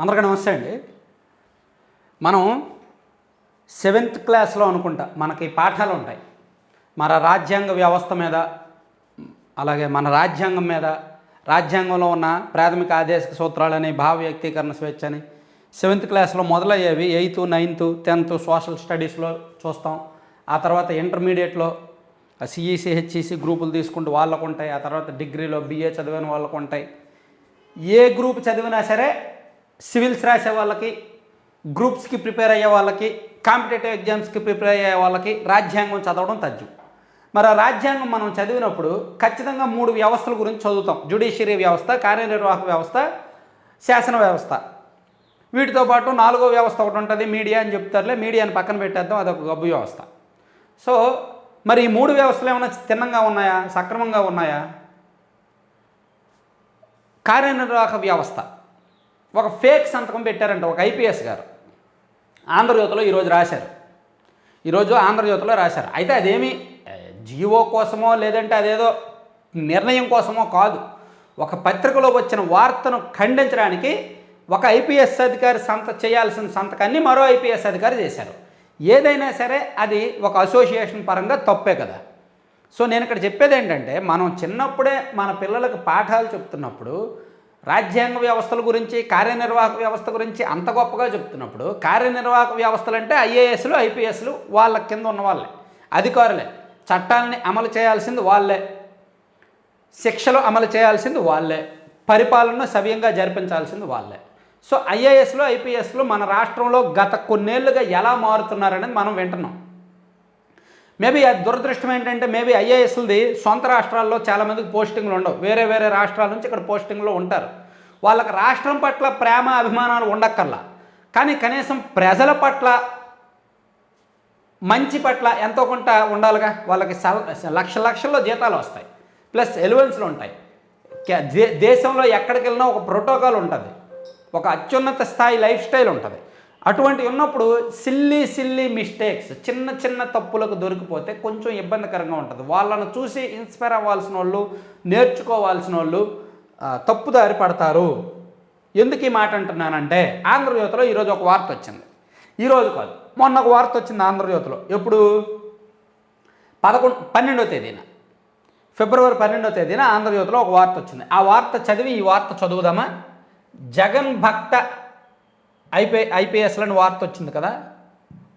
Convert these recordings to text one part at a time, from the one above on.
అందరికీ నమస్తే అండి. మనం సెవెంత్ క్లాస్లో అనుకుంటా మనకి పాఠాలు ఉంటాయి. మన రాజ్యాంగ వ్యవస్థ మీద అలాగే మన రాజ్యాంగం మీద రాజ్యాంగంలో ఉన్న ప్రాథమిక ఆదేశిక సూత్రాలని భావ వ్యక్తీకరణ స్వేచ్ఛ అని సెవెంత్ క్లాస్లో మొదలయ్యేవి ఎయిత్ నైన్త్ టెన్త్ సోషల్ స్టడీస్లో చూస్తాం. ఆ తర్వాత ఇంటర్మీడియట్లో సిఈసి హెచ్ఈసి గ్రూపులు తీసుకుంటూ వాళ్ళకు ఉంటాయి. ఆ తర్వాత డిగ్రీలో బిఏ చదివిన వాళ్ళకు ఉంటాయి. ఏ గ్రూప్ చదివినా సరే సివిల్స్ రాసే వాళ్ళకి గ్రూప్స్కి ప్రిపేర్ అయ్యే వాళ్ళకి కాంపిటేటివ్ ఎగ్జామ్స్కి ప్రిపేర్ అయ్యే వాళ్ళకి రాజ్యాంగం చదవడం తజ్జు. మరి ఆ రాజ్యాంగం మనం చదివినప్పుడు ఖచ్చితంగా మూడు వ్యవస్థల గురించి చదువుతాం. జ్యుడిషియరీ వ్యవస్థ కార్యనిర్వాహక వ్యవస్థ శాసన వ్యవస్థ. వీటితో పాటు నాలుగో వ్యవస్థ ఒకటి ఉంటుంది మీడియా అని చెప్తారులే మీడియాని పక్కన పెట్టేద్దాం అదొక గబ్బు వ్యవస్థ. సో మరి ఈ మూడు వ్యవస్థలు ఏమైనా తిన్నంగా ఉన్నాయా సక్రమంగా ఉన్నాయా? కార్యనిర్వాహక వ్యవస్థ. ఒక ఫేక్ సంతకం పెట్టారంట ఒక ఐపీఎస్ గారు. ఆంధ్రజ్యోతిలో ఈరోజు రాశారు. ఈరోజు ఆంధ్రజ్యోతిలో రాశారు. అయితే అదేమి జీవో కోసమో లేదంటే అదేదో నిర్ణయం కోసమో కాదు. ఒక పత్రికలో వచ్చిన వార్తను ఖండించడానికి ఒక ఐపీఎస్ అధికారి సంత చేయాల్సిన సంతకాన్ని మరో ఐపీఎస్ అధికారి చేశారు. ఏదైనా సరే అది ఒక అసోసియేషన్ పరంగా తప్పే కదా. సో నేను ఇక్కడ చెప్పేది ఏంటంటే మనం చిన్నప్పుడే మన పిల్లలకు పాఠాలు చెప్తున్నప్పుడు రాజ్యాంగ వ్యవస్థల గురించి కార్యనిర్వాహక వ్యవస్థ గురించి అంత గొప్పగా చెప్తున్నప్పుడు కార్యనిర్వాహక వ్యవస్థలు అంటే ఐఏఎస్లు ఐపీఎస్లు వాళ్ళ కింద ఉన్న వాళ్ళే అధికారులే. చట్టాలని అమలు చేయాల్సింది వాళ్ళే. శిక్షలు అమలు చేయాల్సింది వాళ్ళే. పరిపాలన సవ్యంగా జరిపించాల్సింది వాళ్ళే. సో ఐఏఎస్లు ఐపీఎస్లు మన రాష్ట్రంలో గత కొన్నేళ్ళుగా ఎలా మారుతున్నారనేది మనం వింటున్నాం. మేబీ అది దురదృష్టం ఏంటంటే మేబీ ఐఏఎస్లది సొంత రాష్ట్రాల్లో చాలామందికి పోస్టింగ్లు ఉండవు. వేరే వేరే రాష్ట్రాల నుంచి ఇక్కడ పోస్టింగ్లో ఉంటారు. వాళ్ళకి రాష్ట్రం పట్ల ప్రేమ అభిమానాలు ఉండక్కర్లా. కానీ కనీసం ప్రజల పట్ల మంచి పట్ల ఎంతో కొంత ఉండాలిగా. వాళ్ళకి లక్ష లక్షల్లో జీతాలు వస్తాయి. ప్లస్ ఎలివెన్స్లు ఉంటాయి. కే- దే దేశంలో ఎక్కడికి వెళ్ళినా ఒక ప్రోటోకాల్ ఉంటుంది. ఒక అత్యున్నత స్థాయి లైఫ్ స్టైల్ ఉంటుంది. అటువంటి ఉన్నప్పుడు సిల్లీ సిల్లీ మిస్టేక్స్ చిన్న చిన్న తప్పులకు దొరికిపోతే కొంచెం ఇబ్బందికరంగా ఉంటుంది. వాళ్ళను చూసి ఇన్స్పైర్ అవ్వాల్సిన వాళ్ళు నేర్చుకోవాల్సిన వాళ్ళు తప్పుదారి పడతారు. ఎందుకు ఈ మాట అంటున్నానంటే ఆంధ్రజ్యోతిలో ఈరోజు ఒక వార్త వచ్చింది. ఈరోజు కాదు మొన్న ఒక వార్త వచ్చింది ఆంధ్రజ్యోతిలో ఎప్పుడు? పదకొండు పన్నెండో తేదీన. ఫిబ్రవరి పన్నెండో తేదీన ఆంధ్రజ్యోతిలో ఒక వార్త వచ్చింది. ఆ వార్త చదివి ఈ వార్త చదువుదామా? జగన్ భక్త ఐపీ ఐపీఎస్లని వార్త వచ్చింది కదా?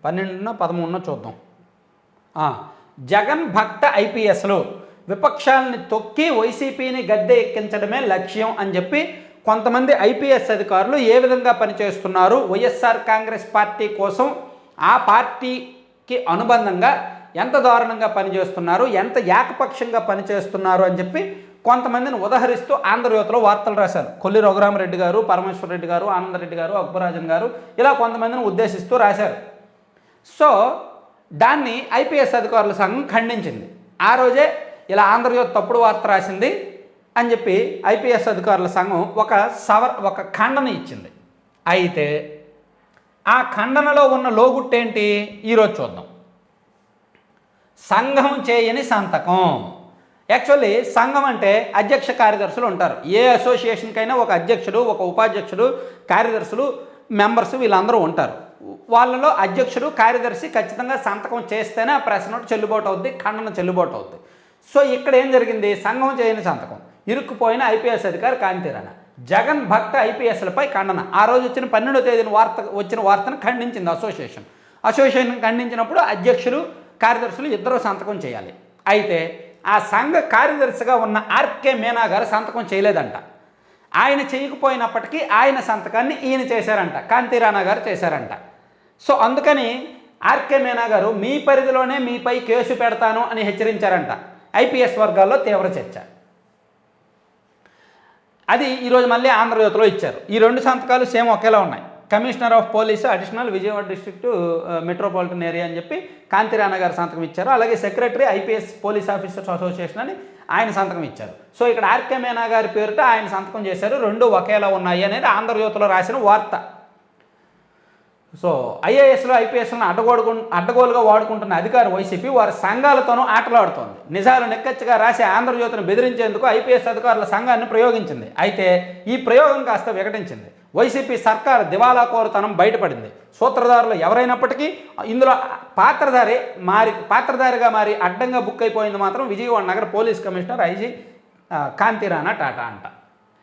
పన్నెండున పదమూడున చూద్దాం. జగన్ భక్త ఐపీఎస్లు విపక్షాలని తొక్కి వైసీపీని గద్దె ఎక్కించడమే లక్ష్యం అని చెప్పి కొంతమంది ఐపీఎస్ అధికారులు ఏ విధంగా పనిచేస్తున్నారు? వైఎస్ఆర్ కాంగ్రెస్ పార్టీ కోసం ఆ పార్టీకి అనుబంధంగా ఎంత దారుణంగా పనిచేస్తున్నారు? ఎంత ఏకపక్షంగా పనిచేస్తున్నారు అని చెప్పి కొంతమందిని ఉదహరిస్తూ ఆంధ్రజ్యోతిలో వార్తలు రాశారు. కొల్లి రఘురామరెడ్డి గారు పరమేశ్వర రెడ్డి గారు ఆనందరెడ్డి గారు అక్బరాజన్ గారు ఇలా కొంతమందిని ఉద్దేశిస్తూ రాశారు. సో దాన్ని ఐపీఎస్ అధికారుల సంఘం ఖండించింది. ఆ రోజే ఇలా ఆంధ్రజ్యోతి తప్పుడు వార్త రాసింది అని చెప్పి ఐపీఎస్ అధికారుల సంఘం ఒక సవర్ ఒక ఖండన ఇచ్చింది. అయితే ఆ ఖండనలో ఉన్న లోగుట్టేంటి? ఈరోజు చూద్దాం. సంఘం చేయని సంతకం. యాక్చువల్లీ సంఘం అంటే అధ్యక్ష కార్యదర్శులు ఉంటారు. ఏ అసోసియేషన్కైనా ఒక అధ్యక్షుడు ఒక ఉపాధ్యక్షుడు కార్యదర్శులు మెంబర్స్ వీళ్ళందరూ ఉంటారు. వాళ్ళలో అధ్యక్షుడు కార్యదర్శి ఖచ్చితంగా సంతకం చేస్తేనే ఆ ప్రెస్ నోట్ చెల్లుబాటు అవుద్ది ఖండన చెల్లుబాటు అవుద్ది. సో ఇక్కడ ఏం జరిగింది? సంఘం చేయని సంతకం. ఇరుక్కుపోయిన ఐపీఎస్ అధికారి కాంతిరాణ. జగన్ భక్త ఐపీఎస్లపై ఖండన. ఆ రోజు వచ్చిన పన్నెండో తేదీన వార్త వచ్చిన వార్తను ఖండించింది అసోసియేషన్ అసోసియేషన్ ఖండించినప్పుడు అధ్యక్షులు కార్యదర్శులు ఇద్దరు సంతకం చేయాలి. అయితే ఆ సంఘ కార్యదర్శిగా ఉన్న ఆర్కే మీనా గారు సంతకం చేయలేదంట. ఆయన చేయకపోయినప్పటికీ ఆయన సంతకాన్ని ఈయన చేశారంట. కాంతి రాణా గారు చేశారంట. సో అందుకని ఆర్కే మీనా గారు మీ పరిధిలోనే మీపై కేసు పెడతాను అని హెచ్చరించారంట. ఐపీఎస్ వర్గాల్లో తీవ్ర చర్చ. అది ఈరోజు మళ్ళీ ఆంధ్రజ్యోతిలో ఇచ్చారు. ఈ రెండు సంతకాలు సేమ్ ఒకేలా ఉన్నాయి. Commissioner of police additional Vijayawada district metropolitan area అని చెప్పి కాంతిరాణ గారు సంతకం ఇచ్చారు. అలాగే secretary IPS police officers association అని ఆయన సంతకం ఇచ్చారు. సో ఇక్కడ ఆర్కే మేనా గారి పేరుతో ఆయన సంతకం చేశారు. రెండు ఒకేలా ఉన్నాయి అనేది ఆంధ్రజ్యోతిలో రాసిన వార్త. సో ఐఏఎస్లో ఐపీఎస్లను అడ్డగోడుకు అడ్డగోలుగా వాడుకుంటున్న అధికార వైసీపీ వారి సంఘాలతోనూ ఆటలాడుతోంది. నిజాలు నిక్కచ్చిగా రాసి ఆంధ్రజ్యోతిని బెదిరించేందుకు ఐపీఎస్ అధికారుల సంఘాన్ని ప్రయోగించింది. అయితే ఈ ప్రయోగం కాస్త వికటించింది. వైసీపీ సర్కార్ దివాలా కోరుతనం బయటపడింది. సూత్రధారులు ఎవరైనప్పటికీ ఇందులో పాత్రధారి మారి పాత్రధారిగా మారి అడ్డంగా బుక్ అయిపోయింది మాత్రం విజయవాడ నగర police commissioner IG Kanti Rana Tata అంట.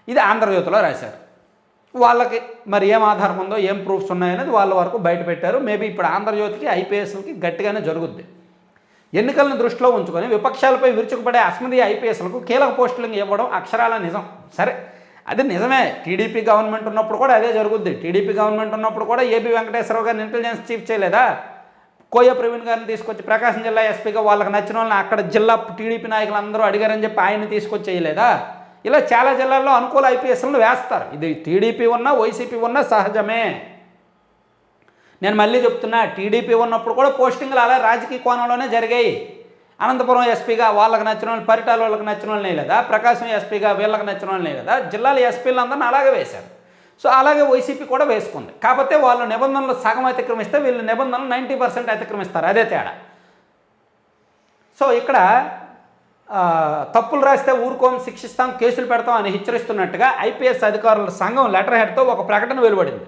ఇది ఆంధ్రజ్యోతిలో రాశారు. వాళ్ళకి మరి ఏం ఆధారం ఉందో ఏం ప్రూఫ్స్ ఉన్నాయనేది వాళ్ళ వరకు బయట పెట్టారు. మేబీ ఇప్పుడు ఆంధ్రజ్యోతికి ఐపీఎస్లకి గట్టిగానే జరుగుద్ది. ఎన్నికలను దృష్టిలో ఉంచుకొని విపక్షాలపై విరుచుకుపడే అస్మదీయ ఐపీఎస్లకు కీలక పోస్టులను ఇవ్వడం అక్షరాల నిజం. సరే అది నిజమే. టీడీపీ గవర్నమెంట్ ఉన్నప్పుడు కూడా అదే జరుగుద్ది. టీడీపీ గవర్నమెంట్ ఉన్నప్పుడు కూడా ఏబీ వెంకటేశ్వరరావు గారిని ఇంటెలిజెన్స్ చీఫ్ చేయలేదా? కోయ ప్రవీణ్ గారిని తీసుకొచ్చి ప్రకాశం జిల్లా ఎస్పీగా వాళ్ళకి నచ్చిన వాళ్ళని అక్కడ జిల్లా టీడీపీ నాయకులు అందరూ అడిగారని చెప్పి ఆయన్ని తీసుకొచ్చి చేయలేదా ఇలా చాలా జిల్లాల్లో అనుకూల ఐపీఎస్లను వేస్తారు. ఇది టీడీపీ ఉన్నా వైసీపీ ఉన్నా సహజమే. నేను మళ్ళీ చెప్తున్నా టీడీపీ ఉన్నప్పుడు కూడా పోస్టింగ్లు అలా రాజకీయ కోణంలోనే జరిగాయి. అనంతపురం ఎస్పీగా వాళ్ళకి నచ్చిన వాళ్ళు పరిటాల వాళ్ళకి నచ్చిన వాళ్ళని లేదా? ప్రకాశం ఎస్పీగా వీళ్ళకి నచ్చిన వాళ్ళని లేదా? జిల్లాల ఎస్పీలు అందరిని అలాగే వేశారు. సో అలాగే వైసీపీ కూడా వేసుకుంది. కాకపోతే వాళ్ళు నిబంధనలు సగం అతిక్రమిస్తే వీళ్ళు నిబంధనలు నైంటీ పర్సెంట్ అతిక్రమిస్తారు. అదే తేడా. సో ఇక్కడ తప్పులు రాస్తే ఊరుకోం శిక్షిస్తాం కేసులు పెడతాం అని హెచ్చరిస్తున్నట్టుగా ఐపీఎస్ అధికారుల సంఘం లెటర్ హెడ్తో ఒక ప్రకటన వెలువడింది.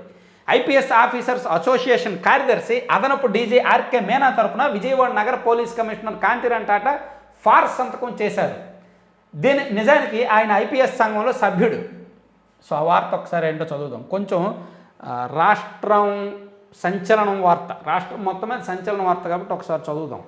ఐపీఎస్ ఆఫీసర్స్ అసోసియేషన్ కార్యదర్శి అదనపు డీజీ ఆర్కే మేనా తరపున విజయవాడ నగర పోలీస్ కమిషనర్ కాంతిరాన్ టాటా ఫార్స్ సంతకం చేశారు. దీని నిజానికి ఆయన ఐపీఎస్ సంఘంలో సభ్యుడు. సో ఆ వార్త ఒకసారి ఏంటో చదువుదాం. కొంచెం రాష్ట్రం సంచలనం వార్త. రాష్ట్రం మొత్తం మీద సంచలన వార్త కాబట్టి ఒకసారి చదువుదాం.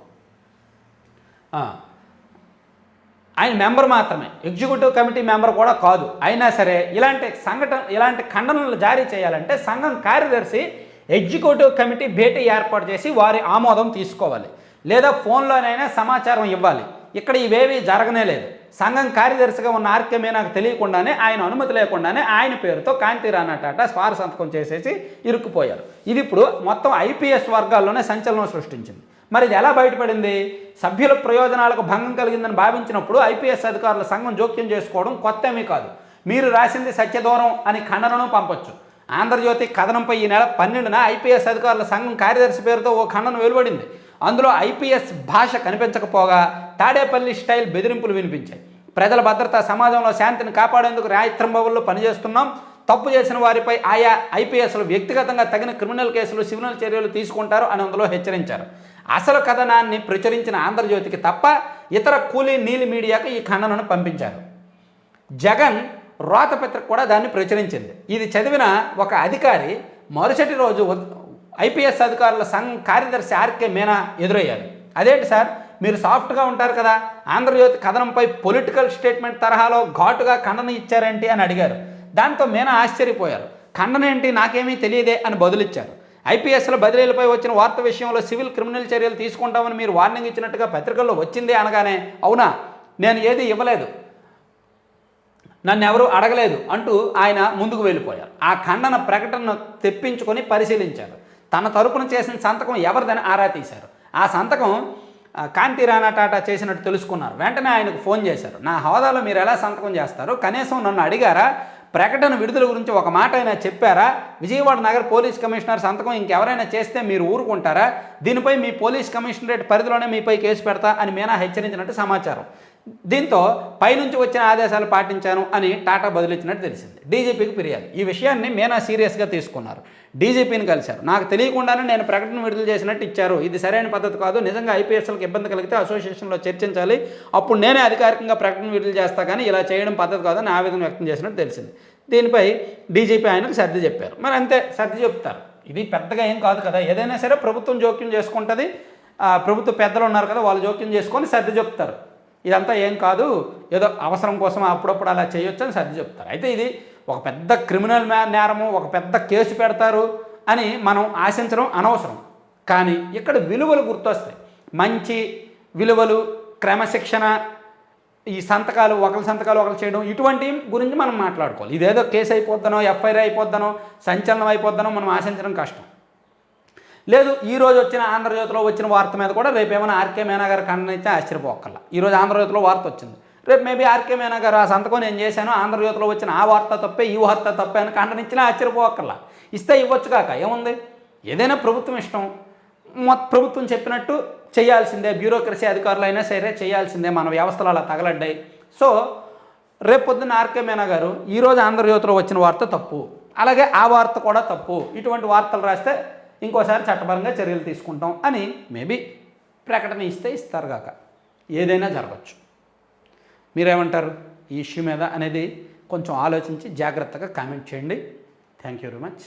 ఆయన మెంబర్ మాత్రమే. ఎగ్జిక్యూటివ్ కమిటీ మెంబర్ కూడా కాదు. అయినా సరే ఇలాంటి సంఘటన ఇలాంటి ఖండనలు జారీ చేయాలంటే సంఘం కార్యదర్శి ఎగ్జిక్యూటివ్ కమిటీ భేటీ ఏర్పాటు చేసి వారి ఆమోదం తీసుకోవాలి. లేదా ఫోన్లోనైనా సమాచారం ఇవ్వాలి. ఇక్కడ ఇవేవి జరగనే లేదు. సంఘం కార్యదర్శిగా ఉన్న ఆర్కే నాకు తెలియకుండానే ఆయన అనుమతి లేకుండానే ఆయన పేరుతో కాంతి రాణా టాటా స్వార సంతకం చేసేసి ఇరుక్కుపోయారు. ఇది ఇప్పుడు మొత్తం ఐపీఎస్ వర్గాల్లోనే సంచలనం సృష్టించింది. మరి ఇది ఎలా బయటపడింది? సభ్యుల ప్రయోజనాలకు భంగం కలిగిందని భావించినప్పుడు ఐపీఎస్ అధికారుల సంఘం జోక్యం చేసుకోవడం కొత్త ఏమీ కాదు. మీరు రాసింది సత్యదూరం అని ఖండనను పంపొచ్చు. ఆంధ్రజ్యోతి కథనంపై ఈ నెల పన్నెండున ఐపీఎస్ అధికారుల సంఘం కార్యదర్శి పేరుతో ఓ ఖండన వెలువడింది. అందులో ఐపీఎస్ భాష కనిపించకపోగా తాడేపల్లి స్టైల్ బెదిరింపులు వినిపించాయి. ప్రజల భద్రత సమాజంలో శాంతిని కాపాడేందుకు రాయత్రంబవుల్లో పనిచేస్తున్నాం. తప్పు చేసిన వారిపై ఆయా ఐపీఎస్లు వ్యక్తిగతంగా తగిన క్రిమినల్ కేసులు సివినల్ చర్యలు తీసుకుంటారు అని అందులో హెచ్చరించారు. అసలు కథనాన్ని ప్రచురించిన ఆంధ్రజ్యోతికి తప్ప ఇతర కూలీ నీలి మీడియాకు ఈ ఖండనను పంపించారు. జగన్ రోతపత్రిక కూడా దాన్ని ప్రచురించింది. ఇది చదివిన ఒక అధికారి మరుసటి రోజు ఐపీఎస్ అధికారుల సంఘ కార్యదర్శి ఆర్కే మీనా ఎదురయ్యారు. అదేంటి సార్? మీరు సాఫ్ట్గా ఉంటారు కదా ఆంధ్రజ్యోతి కథనంపై పొలిటికల్ స్టేట్మెంట్ తరహాలో ఘాటుగా ఖండన ఇచ్చారేంటి? అని అడిగారు. దాంతో మీనా ఆశ్చర్యపోయారు. ఖండన ఏంటి? నాకేమీ తెలియదే అని బదులిచ్చారు. ఐపీఎస్ల బదిలీలపై వచ్చిన వార్త విషయంలో సివిల్ క్రిమినల్ చర్యలు తీసుకుంటామని మీరు వార్నింగ్ ఇచ్చినట్టుగా పత్రికల్లో వచ్చింది అనగానే అవునా? నేను ఏది ఇవ్వలేదు. నన్ను ఎవరు అడగలేదు అంటూ ఆయన ముందుకు వెళ్ళిపోయారు. ఆ ఖండన ప్రకటనను తెప్పించుకొని పరిశీలించారు. తన తరపున చేసిన సంతకం ఎవరిదని ఆరా తీశారు. ఆ సంతకం కాంతి రాణా టాటా చేసినట్టు తెలుసుకున్నారు. వెంటనే ఆయనకు ఫోన్ చేశారు. నా హోదాలో మీరు ఎలా సంతకం చేస్తారు? కనీసం నన్ను అడిగారా? ప్రకటన విడుదల గురించి ఒక మాట అయినా చెప్పారా? విజయవాడ నగర పోలీస్ కమిషనర్ సంతకం ఇంకెవరైనా చేస్తే మీరు ఊరుకుంటారా? దీనిపై మీ పోలీస్ కమిషనరేట్ పరిధిలోనే మీపై కేసు పెడతా అని మీనా హెచ్చరించినట్టు సమాచారం. దీంతో పైనుంచి వచ్చిన ఆదేశాలు పాటించాను అని టాటా బదులిచ్చినట్టు తెలిసింది. డీజీపీకి ఫిర్యాదు. ఈ విషయాన్ని మీనా సీరియస్గా తీసుకున్నారు. డీజీపీని కలిశారు. నాకు తెలియకుండానే నేను ప్రకటన విడుదల చేసినట్టు ఇచ్చారు. ఇది సరైన పద్ధతి కాదు. నిజంగా ఐపీఎస్ఎల్కి ఇబ్బంది కలిగితే అసోసియేషన్లో చర్చించాలి. అప్పుడు నేనే అధికారికంగా ప్రకటన విడుదల చేస్తా కానీ ఇలా చేయడం పద్ధతి కాదని ఆవేదన వ్యక్తం చేసినట్టు తెలిసింది. దీనిపై డీజీపీ ఆయనకు సర్ది చెప్పారు. మరి అంతే సర్ది చెప్తారు. ఇది పెద్దగా ఏం కాదు కదా. ఏదైనా సరే ప్రభుత్వం జోక్యం చేసుకుంటుంది. ప్రభుత్వ పెద్దలు ఉన్నారు కదా వాళ్ళు జోక్యం చేసుకొని సర్ది చెప్తారు. ఇదంతా ఏం కాదు ఏదో అవసరం కోసం అప్పుడప్పుడు అలా చేయొచ్చు అని సర్ది చెప్తారు. అయితే ఇది ఒక పెద్ద క్రిమినల్ నేరము ఒక పెద్ద కేసు పెడతారు అని మనం ఆశించడం అనవసరం. కానీ ఇక్కడ విలువలు గుర్తొస్తాయి. మంచి విలువలు క్రమశిక్షణ ఈ సంతకాలు ఒకరి సంతకాలు ఒకరు చేయడం ఇటువంటి గురించి మనం మాట్లాడుకోవాలి. ఇదేదో కేసు అయిపోద్దనో ఎఫ్ఐఆర్ అయిపోద్దనో సంచలనం అయిపోద్దనో మనం ఆశించడం కష్టం. లేదు ఈ రోజు వచ్చిన ఆంధ్రజ్యోతిలో వచ్చిన వార్త మీద కూడా రేపు ఏమైనా ఆర్కే మేనా గారు ఖండనిస్తే ఆశ్చర్యపోకల్లా ఈ రోజు ఆంధ్రజ్యోతిలో వార్త వచ్చింది. రేపు మేబీ ఆర్కే మేనా గారు ఆ సంతకం నేను చేశాను ఆంధ్రజ్యోతిలో వచ్చిన ఆ వార్త తప్పే ఈ వార్త తప్పే అని ఖండనిచ్చినా ఆశ్చర్యపోకల్లా ఇస్తే ఇవ్వచ్చు కాక ఏముంది? ఏదైనా ప్రభుత్వం ఇష్టం. మొ- ప్రభుత్వం చెప్పినట్టు చేయాల్సిందే బ్యూరోక్రసీ అధికారులు అయినా సరే చేయాల్సిందే మన వ్యవస్థలు అలా తగలడ్డాయి. సో రేపు పొద్దున్న ఆర్కే మేనా గారు ఈరోజు ఆంధ్రజ్యోతిలో వచ్చిన వార్త తప్పు. అలాగే ఆ వార్త కూడా తప్పు. ఇటువంటి వార్తలు రాస్తే ఇంకోసారి చట్టపరంగా చర్యలు తీసుకుంటాం అని మేబీ ప్రకటన ఇస్తే ఇస్తారు కాక ఏదైనా జరగచ్చు. మీరేమంటారు? ఈ ఇష్యూ మీద అనేది కొంచెం ఆలోచించి జాగ్రత్తగా కామెంట్ చేయండి. Thank you very much.